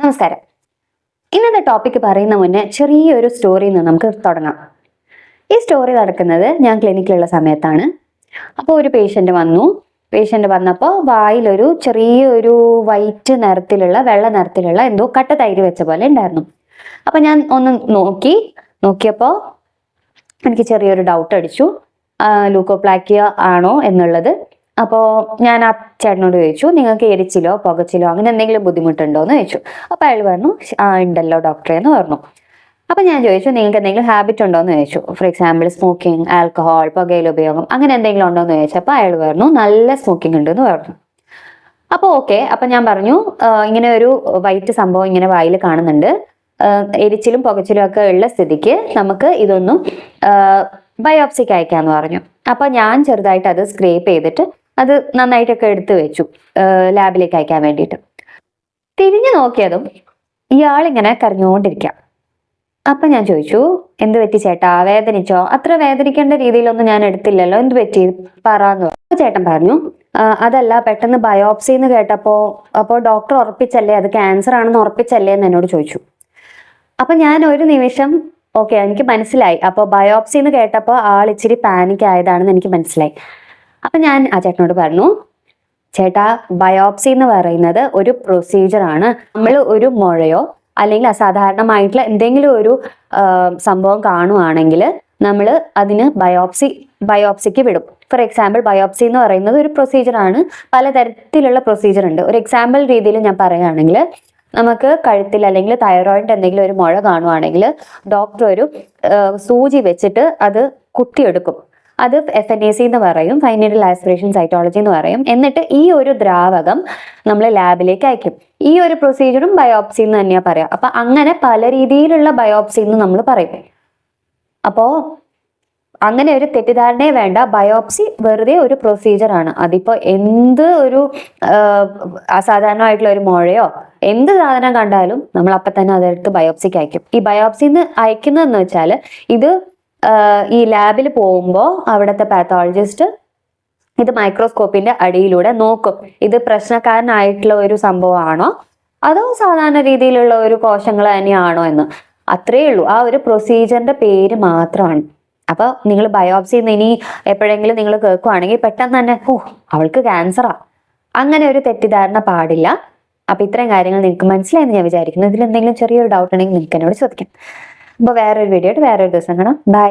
നമസ്കാരം. ഇന്നത്തെ ടോപ്പിക്ക് പറയുന്ന മുന്നേ ചെറിയൊരു സ്റ്റോറിയിൽ നിന്ന് നമുക്ക് തുടങ്ങാം. ഈ സ്റ്റോറി നടക്കുന്നത് ഞാൻ ക്ലിനിക്കിലുള്ള സമയത്താണ്. അപ്പോൾ ഒരു പേഷ്യന്റ് വന്നു. പേഷ്യന്റ് വന്നപ്പോൾ വായിലൊരു ചെറിയൊരു വൈറ്റ് നിറത്തിലുള്ള വെള്ള നിറത്തിലുള്ള എന്തോ കട്ട തൈര് വെച്ച പോലെ ഉണ്ടായിരുന്നു. അപ്പം ഞാൻ ഒന്ന് നോക്കി. നോക്കിയപ്പോൾ എനിക്ക് ചെറിയൊരു ഡൗട്ട് അടിച്ചു. ലൂക്കോപ്ലാക്കിയ ആണോ എന്നുള്ളത്. അപ്പോൾ ഞാൻ ആ ചേട്ടനോട് ചോദിച്ചു നിങ്ങൾക്ക് എരിച്ചിലോ പുകച്ചിലോ അങ്ങനെ എന്തെങ്കിലും ബുദ്ധിമുട്ടുണ്ടോ? എന്ന് ചോദിച്ചു. അപ്പോൾ അയാൾ പറഞ്ഞു ആ ഉണ്ടല്ലോ ഡോക്ടറെ എന്ന് പറഞ്ഞു. അപ്പം ഞാൻ ചോദിച്ചു നിങ്ങൾക്ക് എന്തെങ്കിലും ഹാബിറ്റ് ഉണ്ടോ? എന്ന് ചോദിച്ചു. ഫോർ എക്സാമ്പിൾ സ്മോക്കിംഗ് ആൽക്കഹോൾ പുകയില ഉപയോഗം അങ്ങനെ എന്തെങ്കിലും ഉണ്ടോ എന്ന് ചോദിച്ചപ്പോൾ അയാൾ പറഞ്ഞു നല്ല സ്മോക്കിംഗ് ഉണ്ട് എന്ന് പറഞ്ഞു. അപ്പോൾ ഓക്കെ അപ്പം ഞാൻ പറഞ്ഞു ഇങ്ങനെ ഒരു വൈറ്റ് സംഭവം ഇങ്ങനെ വായിൽ കാണുന്നുണ്ട്. എരിച്ചിലും പുകച്ചിലും ഒക്കെ ഉള്ള സ്ഥിതിക്ക് നമുക്ക് ഇതൊന്നും ബയോപ്സിക്ക് അയക്കാന്ന് പറഞ്ഞു. അപ്പൊ ഞാൻ ചെറുതായിട്ട് അത് സ്ക്രേപ്പ് ചെയ്തിട്ട് അത് നന്നായിട്ടൊക്കെ എടുത്തു വെച്ചു ലാബിലേക്ക് അയക്കാൻ വേണ്ടിയിട്ട്. തിരിഞ്ഞു നോക്കിയതും ഇയാളിങ്ങനെ കരഞ്ഞുകൊണ്ടിരിക്കാം. അപ്പൊ ഞാൻ ചോദിച്ചു എന്ത് പറ്റി ചേട്ടാ? വേദനിച്ചോ? അത്ര വേദനിക്കേണ്ട രീതിയിലൊന്നും ഞാൻ എടുത്തില്ലല്ലോ എന്ത് പറ്റി? പറഞ്ഞു. അപ്പൊ ചേട്ടൻ പറഞ്ഞു അതല്ല പെട്ടെന്ന് ബയോപ്സി എന്ന് കേട്ടപ്പോ അപ്പോൾ ഡോക്ടർ ഉറപ്പിച്ചല്ലേ? അത് ക്യാൻസർ ആണെന്ന് ഉറപ്പിച്ചല്ലേ? എന്ന് എന്നോട് ചോദിച്ചു. അപ്പൊ ഞാൻ ഒരു നിമിഷം ഓക്കെ എനിക്ക് മനസ്സിലായി. അപ്പോൾ ബയോപ്സി എന്ന് കേട്ടപ്പോൾ ആൾ ഇച്ചിരി പാനിക് ആയതാണെന്ന് എനിക്ക് മനസ്സിലായി. അപ്പൊ ഞാൻ ആ ചേട്ടനോട് പറഞ്ഞു ചേട്ടാ ബയോപ്സി എന്ന് പറയുന്നത് ഒരു പ്രൊസീജിയർ ആണ്. നമ്മൾ ഒരു മുഴയോ അല്ലെങ്കിൽ അസാധാരണമായിട്ടുള്ള എന്തെങ്കിലും ഒരു സംഭവം കാണുവാണെങ്കിൽ നമ്മൾ അതിന് ബയോപ്സി ബയോപ്സിക്ക് വിടും. ഫോർ എക്സാമ്പിൾ ബയോപ്സി എന്ന് പറയുന്നത് ഒരു പ്രൊസീജിയർ ആണ്. പലതരത്തിലുള്ള പ്രൊസീജിയർ ഉണ്ട്. ഒരു എക്സാമ്പിൾ രീതിയിൽ ഞാൻ പറയുകയാണെങ്കിൽ നമുക്ക് കഴുത്തിൽ അല്ലെങ്കിൽ തൈറോയിഡ് എന്തെങ്കിലും ഒരു മുഴ കാണുവാണെങ്കിൽ ഡോക്ടർ ഒരു സൂചി വെച്ചിട്ട് അത് കുത്തിയെടുക്കും. അത് എഫ് എൻ എ സി എന്ന് പറയും ഫൈനൽ ആസ്പിറേഷൻ സൈറ്റോളജി എന്ന് പറയും. എന്നിട്ട് ഈ ഒരു ദ്രാവകം നമ്മൾ ലാബിലേക്ക് അയക്കും. ഈ ഒരു പ്രൊസീജിയറും ബയോപ്സി എന്ന് തന്നെയാ പറയാം. അപ്പൊ അങ്ങനെ പല രീതിയിലുള്ള ബയോപ്സി എന്ന് നമ്മൾ പറയും. അപ്പോ അങ്ങനെ ഒരു തെറ്റിദ്ധാരണയെ വേണ്ട. ബയോപ്സി വെറുതെ ഒരു പ്രൊസീജിയർ ആണ്. അതിപ്പോ എന്ത് ഒരു അസാധാരണമായിട്ടുള്ള ഒരു മുഴയോ എന്ത് സാധനം കണ്ടാലും നമ്മൾ അപ്പൊ തന്നെ അതെടുത്ത് ബയോപ്സിക്ക് അയക്കും. ഈ ബയോപ്സിന്ന് അയക്കുന്നതെന്ന് വെച്ചാൽ ഇത് ഈ ലാബിൽ പോകുമ്പോൾ അവിടുത്തെ പാത്തോളജിസ്റ്റ് ഇത് മൈക്രോസ്കോപ്പിന്റെ അടിയിലൂടെ നോക്കും. ഇത് പ്രശ്നക്കാരനായിട്ടുള്ള ഒരു സംഭവമാണോ? അതോ സാധാരണ രീതിയിലുള്ള ഒരു കോശങ്ങൾ തന്നെയാണോ എന്ന്. അത്രയേ ഉള്ളൂ. ആ ഒരു പ്രൊസീജിയറിന്റെ പേര് മാത്രമാണ്. അപ്പൊ നിങ്ങൾ ബയോപ്സി ഇനി എപ്പോഴെങ്കിലും നിങ്ങൾ കേൾക്കുവാണെങ്കിൽ പെട്ടെന്ന് തന്നെ ഓ അവൾക്ക് ക്യാൻസറാ അങ്ങനെ ഒരു തെറ്റിദ്ധാരണ പാടില്ല. അപ്പൊ ഇത്രയും കാര്യങ്ങൾ നിങ്ങൾക്ക് മനസ്സിലായെന്ന് ഞാൻ വിചാരിക്കുന്നു. ഇതിൽ എന്തെങ്കിലും ചെറിയൊരു ഡൗട്ട് ഉണ്ടെങ്കിൽ നിങ്ങൾക്ക് എന്നോട് ചോദിക്കാം. അപ്പൊ വേറൊരു വീഡിയോ ആയിട്ട് വേറൊരു ദിവസം കാണാം. ബൈ